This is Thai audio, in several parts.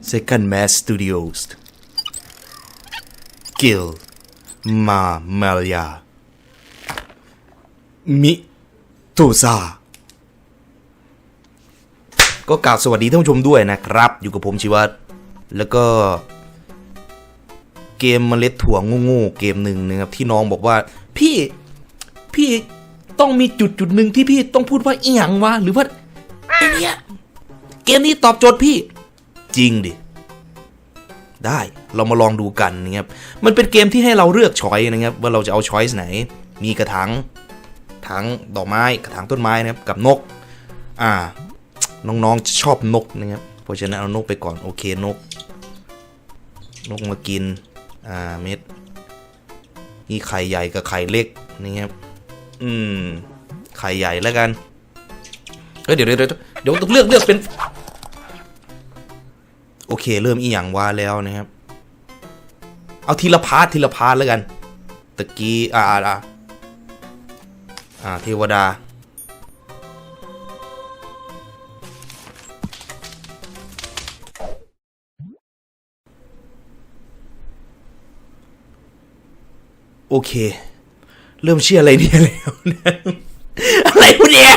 Second Mass Studios Gil Ma Malia มิตูซาก็กล่าวสวัสดีท่านผู้ชมด้วยนะครับ อยู่กับผมชิวัตแล้วก็เกมเมล็ดถั่วงูๆเกมหนึ่งนะครับที่น้องบอกว่า พี่พี่ต้องมีจุดจุดหนึ่งที่พี่ต้องพูดว่าอีหยังวะหรือว่าไอเนี้ยเกมนี้ตอบโจทย์พี่ จริงดิได้เรามาลองดูกันนะครับ มันเป็นเกมที่ให้เราเลือกช้อยนะครับ ว่าเราจะเอาช้อยส์ไหน มีกระถางถังดอกไม้กระถางต้นไม้นะครับกับนก อ่า น้องๆจะชอบนกนะครับเพราะฉะนั้นเอานกไปก่อนโอเคนก นกมากิน อ่าเม็ดมีไข่ใหญ่กับไข่เล็กนี่ครับอืมไข่ใหญ่แล้วกันเอ้ยเดี๋ยวเดี๋ยวเดี๋ยวต้องเลือกเลือกเป็น โอเค เริ่มอีหยังว่าแล้วนะครับ เอาทีละพาร์ททีละพาร์ทแล้วกันตะกี้อ่าอ่าอ่าเทวดา โอเค เริ่มเชื่ออะไรเนี่ยแล้วนะอะไรวะเนี่ย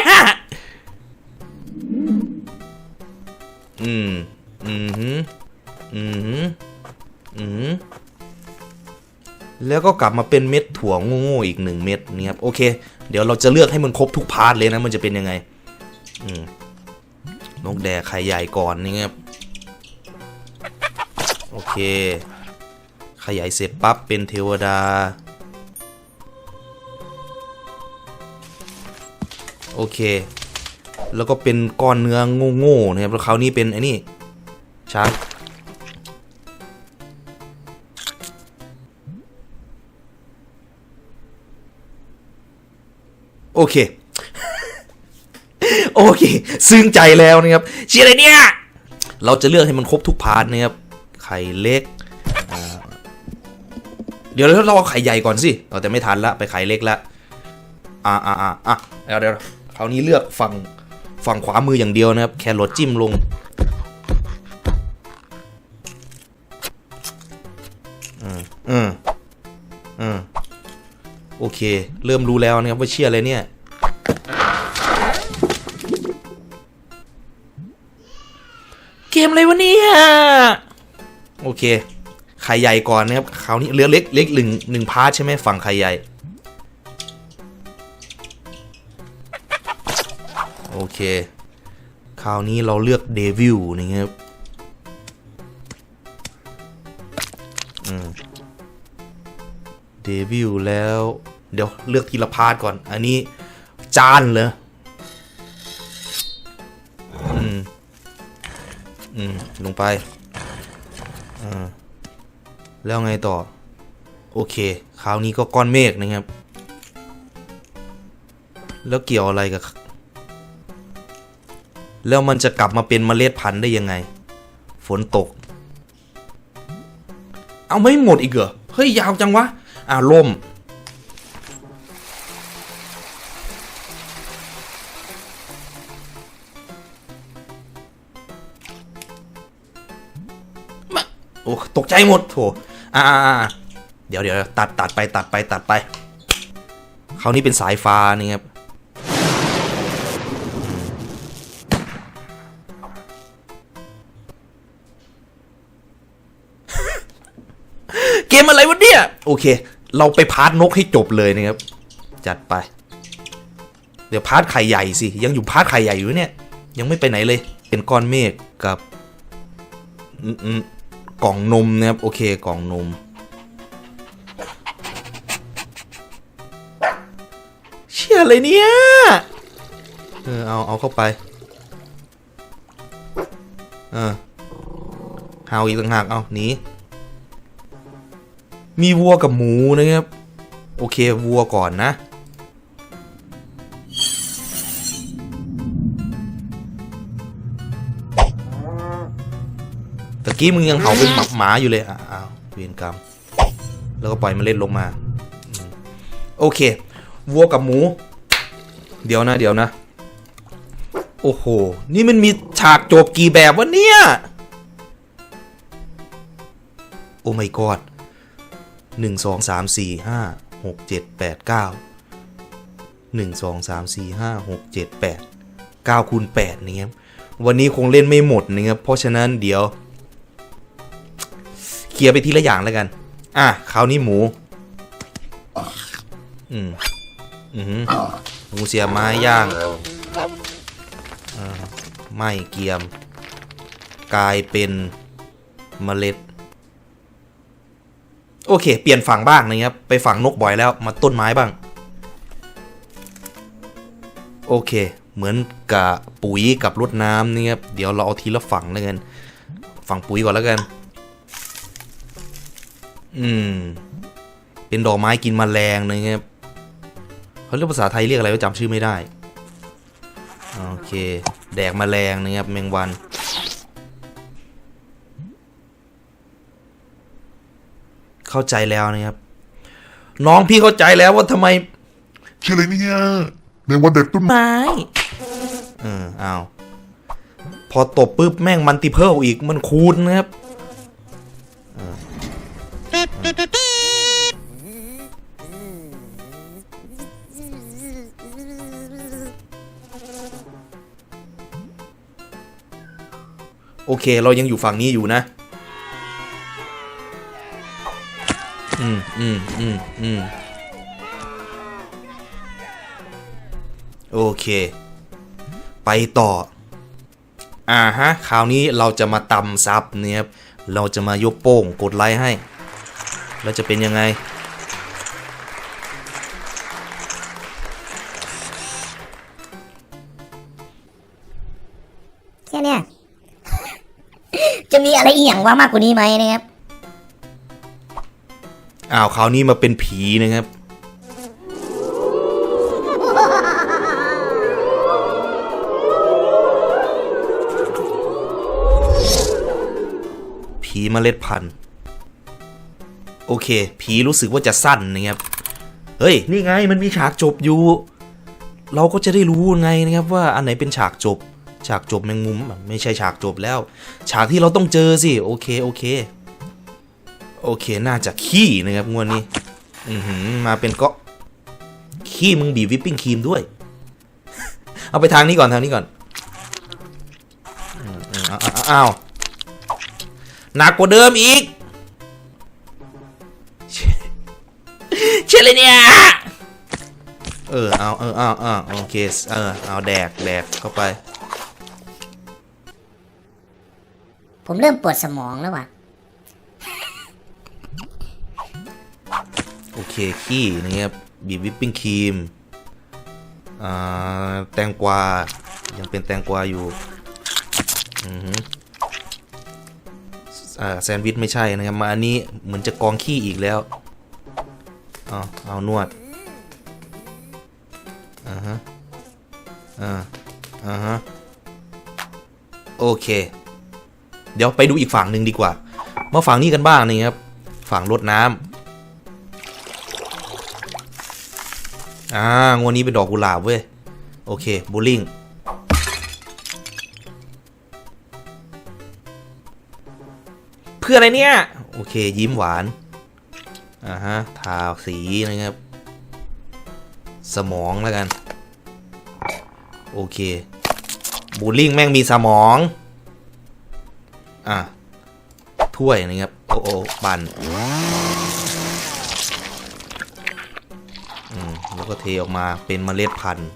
แล้วก็กลับมาเป็นเม็ดถั่วโง่ๆอีกหนึ่งเม็ดนี่ครับโอเค เดี๋ยวเราจะเลือกให้มันครบทุกพาร์ทเลยนะมันจะเป็นยังไงอืนกแดกไข่ใหญ่ก่อนนี่ครับโอเคไข่ใหญ่เสร็จปั๊บเป็นเทวดา โอเค แล้วก็เป็นก้อนเนื้อโง่ๆนะครับแล้วคราวนี้เป็นไอ้นี่ช้าง โอเค โอเค ซึ้งใจแล้วนะครับเชียร์อะไรเนี่ย เราจะเลือกให้มันครบทุกพาร์ทนะครับ ไข่เล็ก เดี๋ยวเราเอาไข่ใหญ่ก่อนสิ เราแต่ไม่ทันละไปไข่เล็กละ อ่าอ่าอ่าอะเดี๋ยวเดี๋ยวคราวนี้เลือกฝั่งฝั่งขวามืออย่างเดียวนะครับ แครอทจิ้มลง โอเค เริ่มรู้แล้วนะครับว่าเชื่ออะไรเนี่ย เกมอะไรวะเนี่ยโอเคไข่ใหญ่ก่อนนะครับคราวนี้เลือเล็กเล็กหนึ่งหนึ่งพาร์ทใช่ไหมฝั่งไข่ใหญ่ โอเค คราวนี้เราเลือกเดวิลนะครับเดวิลแล้ว เดี๋ยวเลือกทีละพาร์ทก่อน อันนี้จานเหรออืม อืม ลงไป อ่า แล้วไงต่อ โอเค คราวนี้ก็ก้อนเมฆนะครับ แล้วเกี่ยวอะไรกับ แล้วมันจะกลับมาเป็นเมล็ดพันธุ์ได้ยังไง ฝนตก เอาไม่หมดอีกเหรอ เฮ้ย ยาวจังวะ อ่าล่ม โอ้ตกใจหมดโถอ่าอ่าเดี๋ยวเดี๋ยวตัดตัดไปตัดไปตัดไปคราวนี้เป็นสายฟ้านี่ครับเกมอะไรวะเนี่ย โอเค เราไปพาร์ทนกให้จบเลยนะครับ จัดไป เดี๋ยวพาร์ทไข่ใหญ่สิ ยังอยู่พาร์ทไข่ใหญ่อยู่เนี่ย ยังไม่ไปไหนเลย เป็นก้อนเมฆกับ อืม กล่องนมนะครับโอเคกล่องนม เชี่ยอะไรเนี่ยเออเอาเอาเข้าไปเออหาวอีกต่างหากเอาหนีมีวัวกับหมูนะครับ โอเควัวก่อนนะ กี้มึงยังเห่าเป็นหมาหมาอยู่เลยอ้าวเวียนกรรม แล้วก็ปล่อยมันเล่นลงมา โอเค วัวกับหมู เดี๋ยวนะ เดี๋ยวนะ โอ้โห นี่มันมีฉากจบกี่แบบวะเนี่ย โอ้ my god หนึ่งสองสามสี่ห้าหกเจ็ดแปดเก้าหนึ่งสองสามสี่ห้าหกเจ็ดแปดเก้าคูณแปดนี่ครับวันนี้คงเล่นไม่หมดนะครับเพราะฉะนั้นเดี๋ยว ลียร์ไปทีละอย่างแล้วกัน อะคราวนี้หมู อืมอือหือหมูเสียไม้ย่างอ่าไม่เกียม กลายเป็นเมล็ด โอเค เปลี่ยนฝั่งบ้างนะครับ ไปฝั่งนกบ่อยแล้วมาต้นไม้บ้าง โอเค เหมือนกับปุ๋ยกับรดน้ำนี่ครับ เดี๋ยวเราเอาทีละฝั่งแล้วกัน ฝั่งปุ๋ยก่อนแล้วกัน อืม เป็นดอกไม้กินมแมลงนะครับเขาเรียกภาษาไทยเรียกอะไรก็จำชื่อไม่ได้ โอเค แดกมแมลงนะครับแมงวัน เข้าใจแล้วนะครับ น้องพี่เข้าใจแล้วว่าทำไมชื่ออะไรเนี่ยในวันเด็กต้นไม้เออเอาพอตบปุ๊บแม่งมันติเพิลอีกมันคูณนะครับ โอเค เรายังอยู่ฝั่งนี้อยู่นะ อืมอืมอืมอืมโอเค ไปต่อ อ่าฮะ คราวนี้เราจะมาตำซับเนี่ยครับ เราจะมายกโป้งกดไลค์ให้ แล้วจะเป็นยังไงแค่เนี้ย จะมีอะไรอีกอย่างว่ามากกว่านี้ไหมนะครับอ้าวคราวนี้มาเป็นผีนะครับ ผีเมล็ดพันธุ์โอเค ผีรู้สึกว่าจะสั้นนะครับ เฮ้ย นี่ไงมันมีฉากจบอยู่ เราก็จะได้รู้ไงนะครับว่าอันไหนเป็นฉากจบ ฉากจบแมงมุมไม่ใช่ฉากจบแล้ว ฉากที่เราต้องเจอสิ โอเค โอเค โอเค น่าจะขี้นะครับงวดนี้ อือหือมาเป็นก็ขี้มึงบีวิปปิ้งครีมด้วย เอาไปทางนี้ก่อนทางนี้ก่อนอืมอืมเอาเอาเอาอ้าวหนักกว่าเดิมอีกเชลเลยเนี่ยเออ เอา เออ เอา เอา โอเค เออ เอา แดก แดก เข้าไป ผมเริ่มปวดสมองแล้วว่ะ โอเคขี้นะครับบีบวิปปิ้งครีมอ่าแตงกวา ยังเป็นแตงกวาอยู่อือฮึอ่าแซนด์วิชไม่ใช่นะครับ มาอันนี้เหมือนจะกองขี้อีกแล้ว เอาเอานวด อ่าฮะ อ่า อ่าฮะ โอเค เดี๋ยวไปดูอีกฝั่งหนึ่งดีกว่า มาฝั่งนี้กันบ้างนี่ครับ ฝั่งรดน้ำอ่างวดนี้เป็นดอกกุหลาบเว้ย โอเคบูลลิงเพื่ออะไรเนี่ย โอเค ยิ้มหวาน อ่าฮะ ทาสีนะครับ สมองแล้วกัน โอเค บูลลิงแม่งมีสมอง อะถ้วยนะครับโอ้โอ้บันอืมแล้วก็เทออกมาเป็นเมล็ดพันธุ์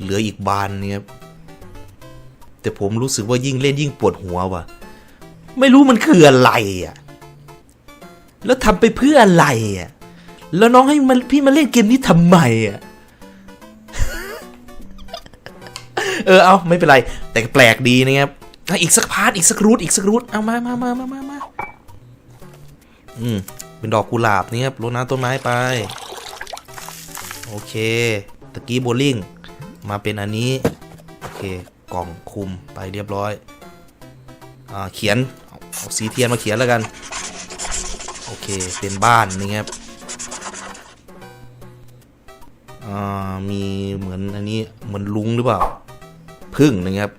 เหลืออีกบานเนี่ยครับแต่ผมรู้สึกว่ายิ่งเล่นยิ่งปวดหัวว่ะ ไม่รู้มันคืออะไรอะ แล้วทำไปเพื่ออะไรอะ แล้วน้องให้มันพี่มาเล่นเกมนี้ทำไมอะ เออเอาไม่เป็นไร แต่แปลกดีนะครับอีกสักพาร์ทอีกสักรูทอีกสักรูทเอามามามามามามาอืมเป็นดอกกุหลาบนี่ครับรดน้ำต้นไม้ไป โอเคตะกี้โบลิ่งมาเป็นอันนี้ โอเคกล่องคุมไปเรียบร้อยอ่าเขียนเอาสีเทียนมาเขียนแล้วกัน โอเคเป็นบ้านนี่ครับอ่ามีเหมือนอันนี้เหมือนลุงหรือเปล่า พึ่งนะครับ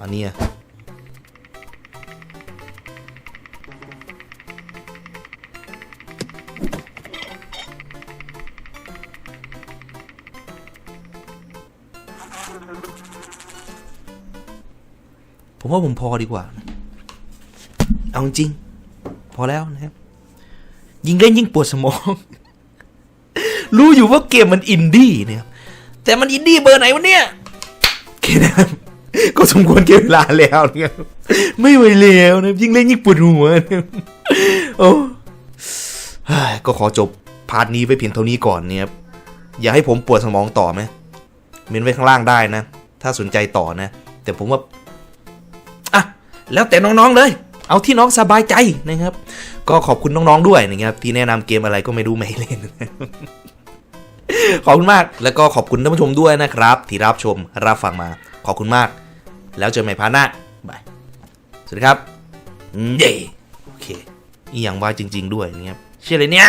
อันนี้ผมว่าผมพอดีกว่า เอาจริง พอแล้วนะครับ ยิ่งเล่นยิ่งปวดสมอง รู้อยู่ว่าเกมมันอินดี้เนี่ย แต่มันอินดี้เบอร์ไหนวะเนี่ยโอเคนะครับก็สมควรเก็บเวลาแล้วนะครับไม่ไหวแล้วนะยิ่งเล่นยิ่งปวดหัวนะโอ้ก็ขอจบพาร์ทนี้ไว้เพียงเท่านี้ก่อนเนี่ยครับอยากให้ผมปวดสมองต่อไหมเมนไว้ข้างล่างได้นะ ถ้าสนใจต่อนะ แต่ผมว่าอะแล้วแต่น้องๆเลย เอาที่น้องสบายใจนะครับ ก็ขอบคุณน้องๆด้วยนะครับที่แนะนำเกมอะไรก็ไม่รู้ไม่เล่น ขอบคุณมาก แล้วก็ขอบคุณท่านผู้ชมด้วยนะครับ ที่รับชมรับฟังมา ขอบคุณมาก แล้วเจอกันใหม่พาร์ทหน้าบายสวัสดีครับเย้โอเคอีหยังว่าจริง ๆ ด้วยนะครับเชื่อเลยเนี่ย